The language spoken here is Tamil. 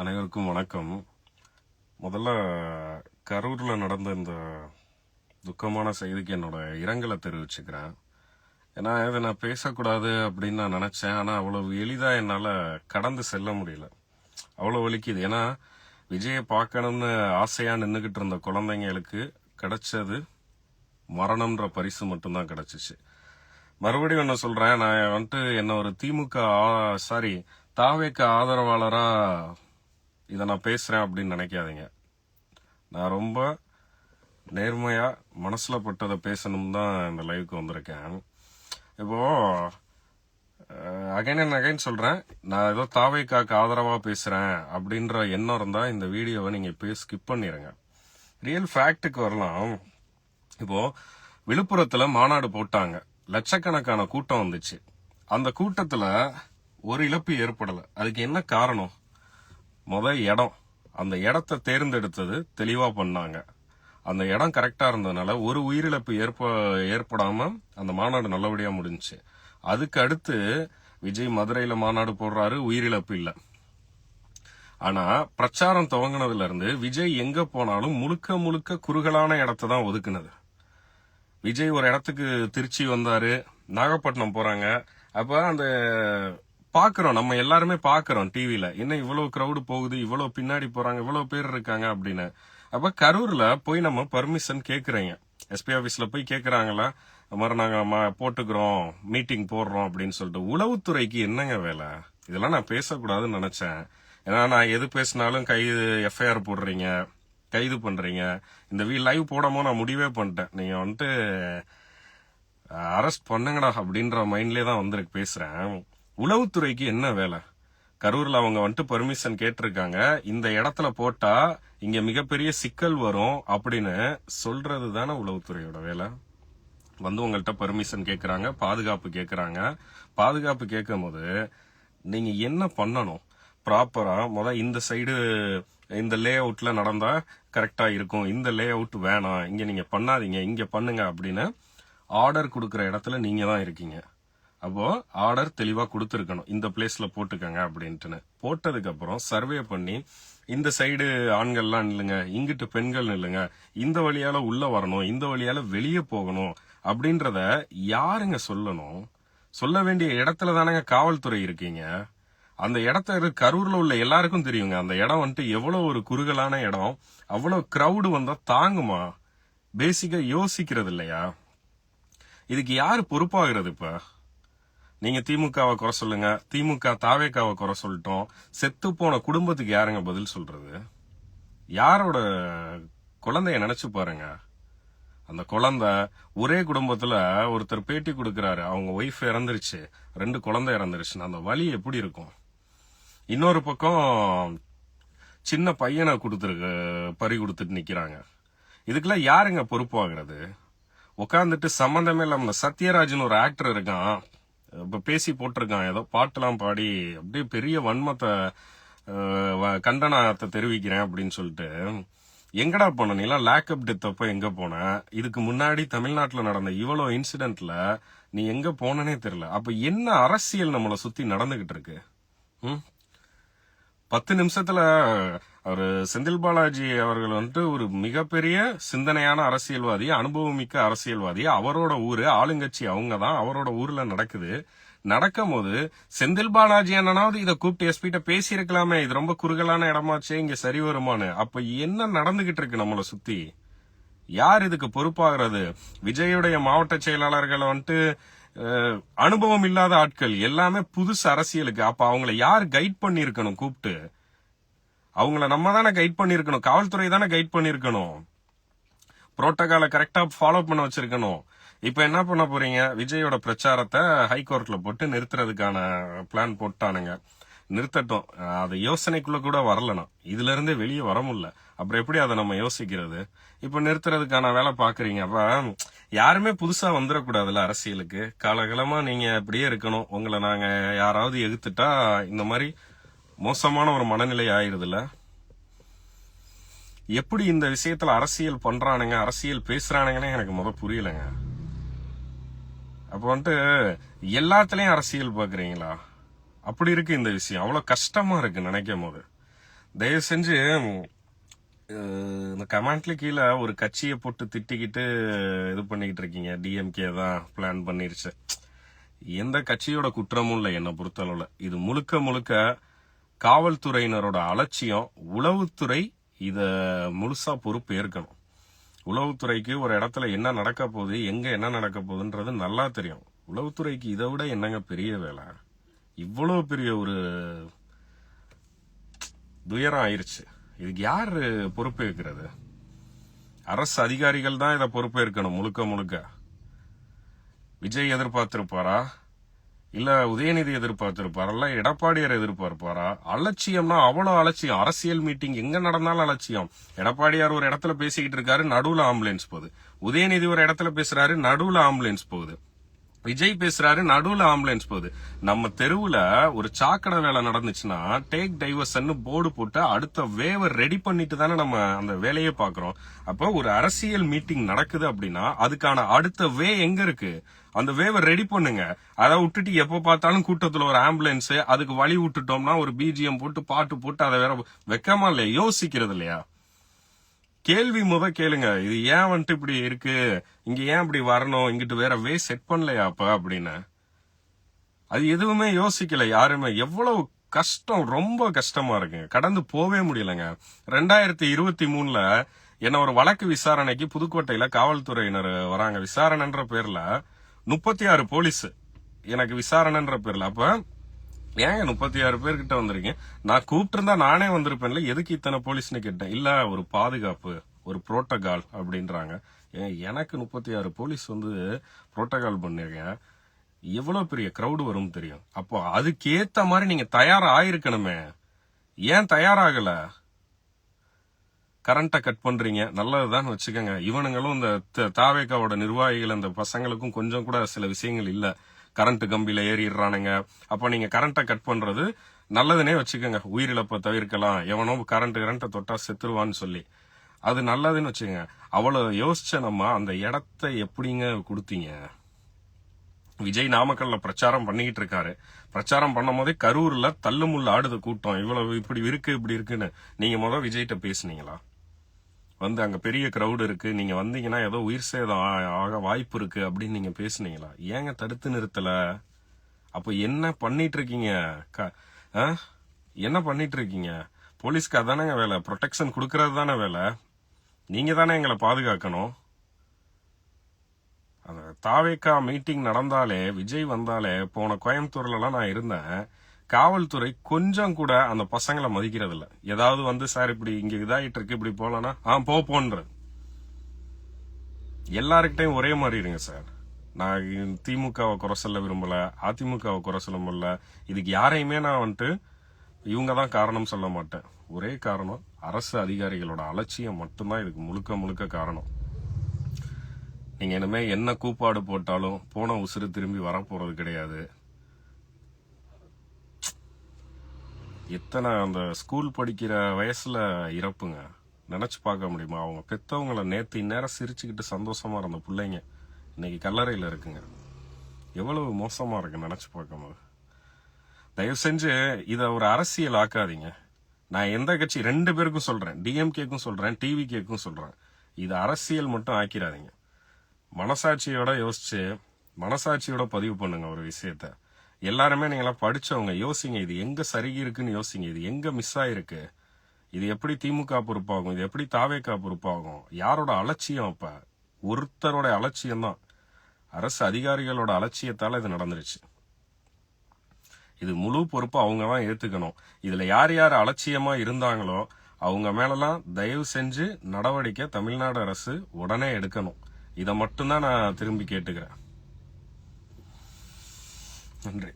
அனைவருக்கும் வணக்கம். முதல்ல கரூரில் நடந்த இந்த துக்கமான செய்திக்கு என்னோட இரங்கலை தெரிவிச்சுக்கிறேன். ஏன்னா இதை நான் பேசக்கூடாது அப்படின்னு நான் நினச்சேன். ஆனால் அவ்வளவு எளிதாக என்னால் கடந்து செல்ல முடியல. அவ்வளோ வலிக்குது. ஏன்னா விஜயை பார்க்கணும்னு ஆசையாக நின்றுக்கிட்டு இருந்த குழந்தைங்களுக்கு கிடைச்சது மரணம்ன்ற பரிசு மட்டும்தான் கிடச்சிச்சு. மறுபடியும் என்ன சொல்கிறேன் நான் வந்துட்டு என்ன ஒரு திமுக சாரி தாவேக்கு ஆதரவாளராக இதை நான் பேசுகிறேன் அப்படின்னு நினைக்காதீங்க. நான் ரொம்ப நேர்மையாக மனசில் பட்டதை பேசணும் தான் இந்த லைவுக்கு வந்திருக்கேன். இப்போது அகைன் அண்ட் அகைன் சொல்கிறேன் நான் ஏதோ தாவைக்காக்கு ஆதரவாக பேசுகிறேன் அப்படின்ற எண்ணம் இருந்தால் இந்த வீடியோவை நீங்கள் இப்போ ஸ்கிப் பண்ணிடுங்க ரியல் ஃபேக்ட்டுக்கு வரலாம். இப்போது விழுப்புரத்தில் மாநாடு போட்டாங்க. லட்சக்கணக்கான கூட்டம் வந்துச்சு. அந்த கூட்டத்தில் ஒரு இழப்பு ஏற்படலை. அதுக்கு என்ன காரணம்? முத இடம். அந்த இடத்த தேர்ந்தெடுத்தது தெளிவாக பண்ணாங்க. அந்த இடம் கரெக்டாக இருந்ததுனால ஒரு உயிரிழப்பு ஏற்ப ஏற்படாமல் அந்த மாநாடு நல்லபடியாக முடிஞ்சுச்சு. அதுக்கு அடுத்து விஜய் மதுரையில் மாநாடு போடுறாரு உயிரிழப்பு இல்லை. ஆனா பிரச்சாரம் துவங்கினதுல இருந்து விஜய் எங்க போனாலும் முழுக்க முழுக்க குறுகலான இடத்த தான் ஒதுக்குனது. விஜய் ஒரு இடத்துக்கு திருச்சி வந்தாரு நாகப்பட்டினம் போறாங்க. அப்ப அந்த பாக்குறோம். நம்ம எல்லாருமே பாக்குறோம் டிவில என்ன இவ்வளவு கிரௌடு போகுது இவ்வளவு பின்னாடி போறாங்க இவ்வளவு பேர் இருக்காங்க அப்படின்னு. அப்ப கரூர்ல போய் நம்ம பர்மிஷன் கேக்குறீங்க. எஸ்பி ஆபீஸ்ல போய் கேக்குறாங்களா? மாதிரி நாங்க ம- போட்டுக்கிறோம் மீட்டிங் போடுறோம் அப்படின்னு சொல்லிட்டு. உளவுத்துறைக்கு என்னங்க வேலை? இதெல்லாம் நான் பேசக்கூடாதுன்னு நினைச்சேன். ஏன்னா நான் எது பேசினாலும் கைது எஃப்ஐஆர் போடுறீங்க கைது பண்றீங்க. இந்த வீ லைவ் போடாமோ நான் முடிவே பண்ணிட்டேன். நீங்க வந்துட்டு அரெஸ்ட் பண்ணுங்கடா அப்படின்ற மைண்ட்லேயே தான் வந்திருக்கு பேசுறேன். உளவுத்துறைக்கு என்ன வேலை? கரூர்ல அவங்க வந்துட்டு பெர்மிஷன் கேட்டிருக்காங்க. இந்த இடத்துல போட்டா இங்க மிகப்பெரிய சிக்கல் வரும் அப்படின்னு சொல்றது தானே உளவுத்துறையோட வேலை? வந்து உங்கள்கிட்ட பெர்மிஷன் கேட்குறாங்க பாதுகாப்பு கேட்குறாங்க பாதுகாப்பு கேட்கும் போது நீங்க என்ன பண்ணணும்? ப்ராப்பரா முத இந்த சைடு இந்த லே அவுட்ல நடந்தா கரெக்டா இருக்கும். இந்த லே அவுட் வேணாம். இங்க நீங்க பண்ணாதீங்க இங்க பண்ணுங்க அப்படின்னு ஆர்டர் கொடுக்குற இடத்துல நீங்க தான் இருக்கீங்க. அப்போ ஆர்டர் தெளிவா கொடுத்துருக்கணும். இந்த பிளேஸ்ல போட்டுக்கங்க அப்படின்ட்டுன்னு. போட்டதுக்கு அப்புறம் சர்வே பண்ணி இந்த சைடு ஆண்கள்லாம் நில்லுங்க இங்கிட்டு பெண்கள் நில்லுங்க இந்த வழியால உள்ள வரணும் இந்த வழியால வெளியே போகணும் அப்படின்றத யாருங்க சொல்லணும்? சொல்ல வேண்டிய இடத்துல தானங்க காவல்துறை இருக்கீங்க. அந்த இடத்த கரூர்ல உள்ள எல்லாருக்கும் தெரியுங்க. அந்த இடம் வந்துட்டு எவ்வளவு ஒரு குறுகலான இடம் அவ்வளவு கிரவுடு வந்தா தாங்குமா? பேசிக்கா யோசிக்கிறது இல்லையா? இதுக்கு யாரு பொறுப்பாகிறது இப்ப? நீங்க திமுகவை குறை சொல்லுங்க. திமுக தாவேக்காவை குறை சொல்லிட்டோம். செத்து போன குடும்பத்துக்கு யாருங்க பதில் சொல்றது? யாரோட குழந்தைய நினைச்சு பாருங்க. அந்த குழந்தை ஒரே குடும்பத்துல ஒருத்தர் பேட்டி கொடுக்கிறாரு. அவங்க ஒய்ஃப் இறந்துருச்சு. ரெண்டு குழந்தை இறந்துருச்சுன்னா அந்த வலி எப்படி இருக்கும்? இன்னொரு பக்கம் சின்ன பையனை கொடுத்துருக்கு பறி கொடுத்துட்டு நிக்கிறாங்க. இதுக்கெல்லாம் யாருங்க பொறுப்பாகிறது உட்காந்துட்டு சம்மந்தமே இல்லாமல் சத்யராஜன் ஒரு ஆக்டர் இருக்கான். இப்போ பேசி போட்டிருக்கான். ஏதோ பாட்டெல்லாம் பாடி அப்படியே பெரிய வன்மத்தை கண்டனத்தை தெரிவிக்கிறேன் அப்படின்னு சொல்லிட்டு எங்கடா போன? நீலாம் எல்லாம் லேக்கப் டெத் அப்ப எங்க போன? இதுக்கு முன்னாடி தமிழ்நாட்டில் நடந்த இவ்வளோ இன்சிடென்ட்ல நீ எங்கே போனனே தெரில அப்போ என்ன அரசியல் நம்மளை சுற்றி நடந்துகிட்டு இருக்கு? ம்? பத்து நிமிஷத்துல அவர் செந்தில் பாலாஜி அவர்கள் வந்துட்டு ஒரு மிகப்பெரிய சிந்தனையான அரசியல்வாதி அனுபவமிக்க அரசியல்வாதி. அவரோட ஊரு ஆளுங்கட்சி அவங்க தான் அவரோட ஊர்ல நடக்குது. நடக்கும் போது செந்தில் பாலாஜி அண்ணனாவது இதை கூப்பிட்டு எஸ்பிட்ட பேசியிருக்கலாமே. இது ரொம்ப குறுகலான இடமாச்சே இங்க சரி வருமானு அப்ப என்ன நடந்துகிட்டு இருக்கு நம்மளை சுத்தி? யார் இதுக்கு பொறுப்பாகிறது? விஜயுடைய மாவட்ட செயலாளர்களை வந்துட்டு அனுபவம் இல்லாத ஆட்கள் எல்லாமே புதுசு அரசியலுக்கு. அப்ப அவங்கள யார் கைட் பண்ணிருக்கணும் கூப்பிட்டு? அவங்கள நம்ம தானே கைட் பண்ணிருக்கணும் காவல்துறை தானே கைட் பண்ணிருக்கணும் புரோட்டோகாலை கரெக்டா ஃபாலோ பண்ண வச்சிருக்கணும். இப்ப என்ன பண்ண போறீங்க? விஜயோட பிரச்சாரத்தை ஹைகோர்ட்ல போட்டு நிறுத்துறதுக்கான பிளான் போட்டானுங்க. நிறுத்தட்டும். அது யோசனைக்குள்ள கூட வரலனா இதுல இருந்தே வெளியே வர முடியல. அப்புறம் எப்படி அதை நம்ம யோசிக்கிறது? இப்ப நிறுத்துறதுக்கான வேலை பாக்குறீங்க அப்ப யாருமே புதுசா வந்துடக்கூடாதுல்ல அரசியலுக்கு. காலகாலமா நீங்க அப்படியே இருக்கணும். உங்களை நாங்க யாராவது எகுத்துட்டா இந்த மாதிரி மோசமான ஒரு மனநிலை ஆயிருதுல்ல? எப்படி இந்த விஷயத்துல அரசியல் பண்றானுங்க அரசியல் பேசுறானுங்கன்னு எனக்கு முத புரியலைங்க. அப்ப வந்துட்டு எல்லாத்துலயும் அரசியல் பாக்குறீங்களா? அப்படி இருக்கு இந்த விஷயம். அவ்வளோ கஷ்டமா இருக்கு நினைக்கும் போது. தயவு செஞ்சு இந்த கமெண்ட்ல கீழே ஒரு கட்சியை போட்டு திட்டிக்கிட்டு இது பண்ணிக்கிட்டு இருக்கீங்க. டிஎம்கே தான் பிளான் பண்ணிருச்சு. எந்த கட்சியோட குற்றமும் இல்லை என்னை பொறுத்தளவுல. இது முழுக்க முழுக்க காவல்துறையினரோட அலட்சியம். உளவுத்துறை இத முழுசா பொறுப்பு ஏற்கணும் உளவுத்துறைக்கு ஒரு இடத்துல என்ன நடக்க போகுது எங்க என்ன நடக்க போகுதுன்றது நல்லா தெரியும். உளவுத்துறைக்கு இதை விட என்னங்க பெரிய வேலை? இவ்வளோ பெரிய ஒரு துயரம் ஆயிடுச்சு இதுக்கு யார் பொறுப்பேற்கிறது அரசு அதிகாரிகள் தான் இதை பொறுப்பேற்கணும் முழுக்க முழுக்க. விஜய் எதிர்பார்த்திருப்பாரா? இல்ல உதயநிதி எதிர்பார்த்திருப்பாரா? இல்ல எடப்பாடியார் எதிர்பார்ப்பாரா? அலட்சியம்னா அவ்வளவு அலட்சியம். அரசியல் மீட்டிங் எங்க நடந்தாலும் அலட்சியம். எடப்பாடியார் ஒரு இடத்துல பேசிக்கிட்டு இருக்காரு நடுவுல ஆம்புலன்ஸ் போகுது. உதயநிதி ஒரு இடத்துல பேசுறாரு நடுவுல ஆம்புலன்ஸ் போகுது. விஜய் பேசுறாரு நடுவுல ஆம்புலன்ஸ் போகுது. நம்ம தெருவுல ஒரு சாக்கடை வேலை நடந்துச்சுன்னா டேக் டைவர்ஷன் போர்டு போட்டு அடுத்த வேவை ரெடி பண்ணிட்டு தானே நம்ம அந்த வேலையை பாக்குறோம் அப்போ ஒரு அரசியல் மீட்டிங் நடக்குது அப்படின்னா அதுக்கான அடுத்த வே எங்க இருக்கு? அந்த வேவை ரெடி பண்ணுங்க. அதை விட்டுட்டு எப்ப பார்த்தாலும் கூட்டத்துல ஒரு ஆம்புலன்ஸ் அதுக்கு வழி விட்டுட்டோம்னா ஒரு பிஜிஎம் போட்டு பாட்டு போட்டு அதை வேற வெக்கமா இல்லையா? யோசிக்கிறது இல்லையா? கேள்வி முத கேளுங்க. இது ஏன் வந்துட்டு இப்படி இருக்கு? இங்க ஏன் இப்படி வரணும்? இங்கிட்டு வேற வே செட் பண்ணலையாப்ப அப்படின்னு. அது எதுவுமே யோசிக்கல யாருமே. எவ்வளவு கஷ்டம் ரொம்ப கஷ்டமா இருக்குங்க. கடந்து போவே முடியலங்க. ரெண்டாயிரத்தி இருபத்தி மூணுல என்ன ஒரு வழக்கு விசாரணைக்கு புதுக்கோட்டையில காவல்துறையினர் வராங்க. விசாரணைன்ற பேர்ல முப்பத்தி ஆறு போலீஸ் எனக்கு விசாரணைன்ற பேர்ல. அப்ப ஏங்க முப்பத்தி ஆறு பேர்கிட்ட வந்திருக்கேன் நான் கூப்பிட்டு இருந்தா நானே வந்திருப்பேன்ல. எதுக்கு இத்தனை போலீஸ்னு கேட்டேன். இல்ல ஒரு பாதுகாப்பு ஒரு புரோட்டோகால் அப்படின்றாங்க. எனக்கு முப்பத்தி ஆறு போலீஸ் வந்து புரோட்டோகால் பண்ணிருக்கேன் எவ்வளவு பெரிய கிரவுட் வரும் தெரியும். அப்போ அதுக்கேத்த மாதிரி நீங்க தயாரா ஆயிருக்கணுமே. ஏன் தயாராகல? கரண்ட்டை கட் பண்றீங்க. நல்லதுதான் வச்சுக்கோங்க. இவனுங்களும் இந்த தாவேக்காவோட நிர்வாகிகள் அந்த பசங்களுக்கும் கொஞ்சம் கூட சில விஷயங்கள் இல்ல. கரண்ட் கம்பியில ஏறிடுறானுங்க. அப்ப நீங்க கரண்ட்டை கட் பண்றது நல்லதுனே வச்சுக்கோங்க. உயிரிழப்பை தவிர்க்கலாம். எவனோ கரண்ட் கரண்ட்டை தொட்டா செத்துருவான்னு சொல்லி. அது நல்லதுன்னு வச்சுக்கோங்க. அவ்வளவு யோசிச்ச நம்ம அந்த இடத்த எப்படிங்க கொடுத்தீங்க? விஜய் நாமக்கல்ல பிரச்சாரம் பண்ணிக்கிட்டு இருக்காரு. பிரச்சாரம் பண்ணும் போதே கரூர்ல தள்ளுமுள்ள ஆடுது கூட்டம். இவ்வளவு இப்படி இருக்கு இப்படி இருக்குன்னு. நீங்க முத விஜய்கிட்ட பேசுனீங்களா? வந்து அங்கே பெரிய க்ரௌடு இருக்குது நீங்கள் வந்தீங்கன்னா ஏதோ உயிர் சேதம் ஆக வாய்ப்பு இருக்குது அப்படின்னு நீங்கள் பேசுனீங்களா? ஏங்க தடுத்து நிறுத்தலை? அப்போ என்ன பண்ணிட்டு இருக்கீங்க க- ஆ? என்ன பண்ணிட்டு இருக்கீங்க போலீஸ்க்கு அதானங்க வேலை. ப்ரொடெக்ஷன் கொடுக்கறது தானே வேலை. நீங்கள் தானே எங்களை பாதுகாக்கணும். அந்த தாவேக்கா மீட்டிங் நடந்தாலே விஜய் வந்தாலே போன கோயம்புத்தூர்லலாம் நான் இருந்தேன். காவல்துறை கொஞ்சம் கூட அந்த பசங்களை மதிக்கிறது இல்ல ஏதாவது வந்து சார் இப்படி இங்க இதாயிட்டு இருக்கு இப்படி போலன்னா ஆ போ போன்ற. எல்லாருக்கிட்டையும் ஒரே மாதிரி இருங்க சார். நான் திமுகவை குறை சொல்ல விரும்பல அதிமுகவை குறை சொல்ல முடியல. இதுக்கு யாரையுமே நான் வந்துட்டு இவங்க தான் காரணம் சொல்ல மாட்டேன். ஒரே காரணம் அரசு அதிகாரிகளோட அலட்சியம் மட்டும்தான் இதுக்கு முழுக்க முழுக்க காரணம். நீங்க இனிமே என்ன கூப்பாடு போட்டாலும் போன உசுறு திரும்பி வரப்போறது கிடையாது. எத்தனை அந்த ஸ்கூல் படிக்கிற வயசுல இறப்புங்க? நினைச்சு பார்க்க முடியுமா? அவங்க பெத்தவங்கள நேத்து இந்நேரம் சிரிச்சுக்கிட்டு சந்தோஷமா இருந்த பிள்ளைங்க இன்னைக்கு கல்லறையில் இருக்குங்க. எவ்வளவு மோசமா இருக்கு நினைச்சு பார்க்கும்போது. தயவு செஞ்சு இதை ஒரு அரசியல் ஆக்காதீங்க. நான் எந்த கட்சி ரெண்டு பேருக்கும் சொல்றேன். டிஎம்கேக்கும் சொல்றேன் டிவிகேக்கும் சொல்றேன். இது அரசியல் மட்டும் ஆக்கிறாதீங்க மனசாட்சியோட யோசிச்சு மனசாட்சியோட பதிவு பண்ணுங்க ஒரு விஷயத்த. எல்லாருமே நீங்களாம் படித்தவங்க யோசிங்க இது எங்கே சரி இருக்குன்னு யோசிங்க. இது எங்கே மிஸ் ஆகிருக்கு இது எப்படி திமுக பொறுப்பாகும்? இது எப்படி தாவேக்கா பொறுப்பாகும்? யாரோட அலட்சியம் அப்போ? ஒருத்தரோட அலட்சியம் தான். அரசு அதிகாரிகளோட அலட்சியத்தால் இது நடந்துருச்சு. இது முழு பொறுப்பு அவங்க தான் ஏற்றுக்கணும் இதில் யார் யார் அலட்சியமாக இருந்தாங்களோ அவங்க மேலெல்லாம் தயவு செஞ்சு நடவடிக்கை தமிழ்நாடு அரசு உடனே எடுக்கணும். இதை மட்டும்தான் நான் திரும்பி கேட்டுக்கிறேன். நன்றி.